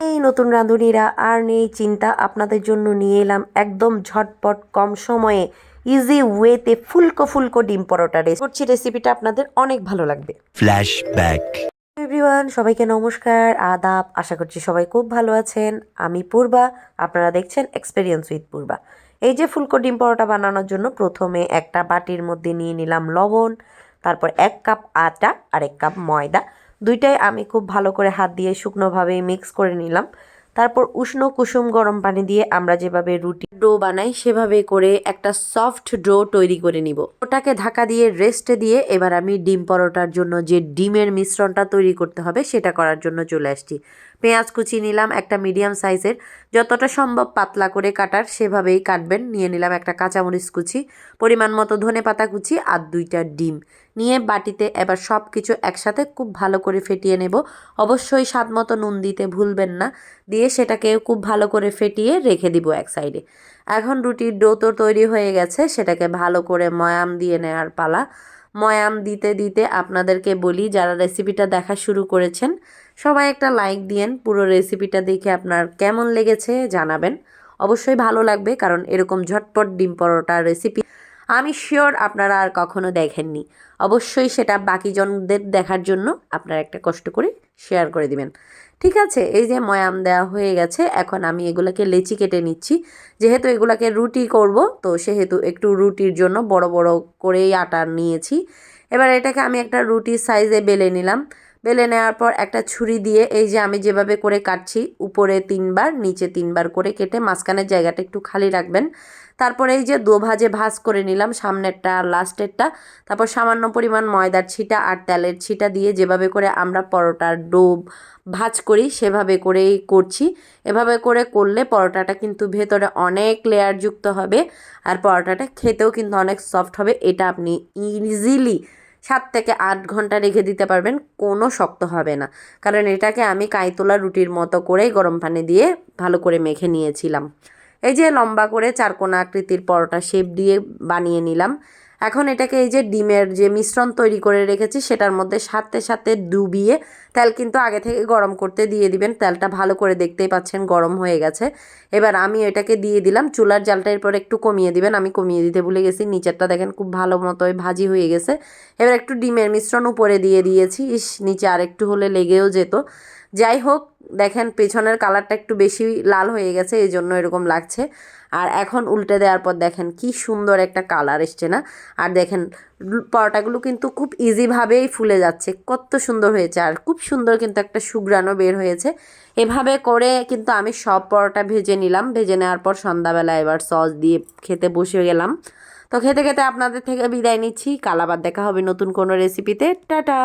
এই নতুন রাঁধুনিরা আর নেই চিন্তা। আপনাদের জন্য নিয়ে এলাম একদম ঝটপট কম সময়ে ইজি ওয়েতে ফুলকো ফুলকো ডিম পরোটা রেসিপি করছি রেসিপিটা আপনাদের অনেক ভালো লাগবে। Flashback. এভরিওয়ান সবাইকে নমস্কার আদাব আশা করছি সবাই খুব ভালো আছেন। আমি পূর্বা আপনারা দেখছেন এক্সপেরিয়েন্স উইথ পূর্বা। এই যে ফুলকো ডিম পরোটা বানানোর জন্য প্রথমে একটা বাটির মধ্যে নিয়ে নিলাম লবণ তারপর এক কাপ আটা আর এক কাপ ময়দা দুইটাই আমি খুব ভালো করে হাত দিয়ে শুকনোভাবে মিক্স করে নিলাম। তারপর উষ্ণ কুসুম গরম পানি দিয়ে আমরা যেভাবে রুটি ডো বানাই, সেভাবে করে একটা সফট ডো তৈরি করে নিব। ওটাকে ঢাকা দিয়ে রেস্টে দিয়ে এবার আমি ডিম পরোটার জন্য যে ডিমের মিশ্রণটা তৈরি করতে হবে, সেটা করার জন্য চলে আসছি। পেঁয়াজ কুচি নিলাম একটা মিডিয়াম সাইজের যতটা সম্ভব পাতলা করে কাটার, সেভাবেই কাটবেন। নিয়ে নিলাম একটা কাঁচামরিচ কুচি, পরিমাণ মতো ধনে পাতা কুচি আর দুইটা ডিম। নিয়ে বাটিতে এবার সব কিছু একসাথে খুব ভালো করে ফেটিয়ে নেব। অবশ্যই স্বাদ মতো নুন দিতে ভুলবেন না। দিয়ে সেটাকে খুব ভালো করে ফেটিয়ে রেখে দিব এক সাইডে। এখন রুটির ডো তো তৈরি হয়ে গেছে, সেটাকে ভালো করে ময়াম দিয়ে নেওয়ার পালা। ময়াম দিতে দিতে আপনাদেরকে বলি, যারা রেসিপিটা দেখা শুরু করেছেন, সবাই একটা লাইক দিয়েন, পুরো রেসিপিটা দেখে আপনার কেমন লেগেছে জানাবেন। অবশ্যই ভালো লাগবে, কারণ এরকম ঝটপট ডিম পরোটার রেসিপি আমি শিওর আপনারা আর কখনো দেখেননি। অবশ্যই সেটা বাকি জনদের দেখার জন্য আপনারা একটা কষ্ট করে শেয়ার করে দিবেন। ঠিক আছে? এই যে ময়াম দেওয়া হয়ে গেছে, এখন আমি এগুলোকে লেচি কেটে নিচ্ছি। যেহেতু এগুলাকে রুটি করব, তো সেহেতু একটু রুটির জন্য বড় বড় করেই আটা নিয়েছি। এবার এটাকে আমি একটা রুটির সাইজে বেলে নিলাম। বেলে নেওয়ার পর একটা ছুরি দিয়ে এই যে আমি যেভাবে করে কাটছি, উপরে তিনবার, নিচে তিনবার করে কেটে মাঝখানের জায়গাটা একটু খালি রাখবেন। তারপরে এই যে দো ভাজে করে নিলাম সামনেরটা আর লাস্টেরটা। তারপর সামান্য পরিমাণ ময়দার ছিটা আর তেলের ছিটা দিয়ে যেভাবে করে আমরা পরোটার ডো ভাজ করি, সেভাবে করেই করছি। এভাবে করে করলে পরোটাটা কিন্তু ভেতরে অনেক লেয়ার যুক্ত হবে আর পরোটাটা খেতেও কিন্তু অনেক সফট হবে। এটা আপনি ইজিলি সাত থেকে আট ঘণ্টা রেখে দিতে পারবেন, কোনো শক্ত হবে না। কারণ এটাকে আমি কাইতোলা রুটির মতো করেই গরম পানি দিয়ে ভালো করে মেখে নিয়েছিলাম। এই যে লম্বা করে চারকোনা আকৃতির পরোটা শেপ দিয়ে বানিয়ে নিলাম। এখন এটাকে এই যে ডিমের যে মিশ্রণ তৈরি করে রেখেছি, সেটার মধ্যে সাথে সাথে ডুবিয়ে তেল কিন্তু আগে থেকে গরম করতে দিয়ে দিবেন। তেলটা ভালো করে দেখতেই পাচ্ছেন গরম হয়ে গেছে। এবার আমি এটাকে দিয়ে দিলাম। চুলার জালটা এরপর একটু কমিয়ে দিবেন। আমি কমিয়ে দিতে ভুলে গেছি। নিচেরটা দেখেন খুব ভালো মতোই ভাজি হয়ে গেছে। এবার একটু ডিমের মিশ্রণ উপরে দিয়ে দিয়েছি। ইস, নিচে আর একটু হলে লেগেও যেত। যাই হোক, দেখেন পেছনের কালারটা একটু বেশি লাল হয়ে গেছে, এই জন্য এরকম লাগছে। আর এখন উল্টে দেওয়ার পর দেখেন কি সুন্দর একটা কালার এসছে না? আর দেখেন, পরোটাগুলো কিন্তু খুব ইজিভাবেই ফুলে যাচ্ছে, কত সুন্দর হয়েছে। আর খুব সুন্দর কিন্তু একটা সুগ্রানও বের হয়েছে। এভাবে করে কিন্তু আমি সব পরোটা ভেজে নিলাম। ভেজে নেওয়ার পর সন্ধ্যাবেলা এবার সস দিয়ে খেতে বসে গেলাম। তো খেতে খেতে আপনাদের থেকে বিদায় নিচ্ছি। কাল আবার দেখা হবে নতুন কোনো রেসিপিতে টাটা!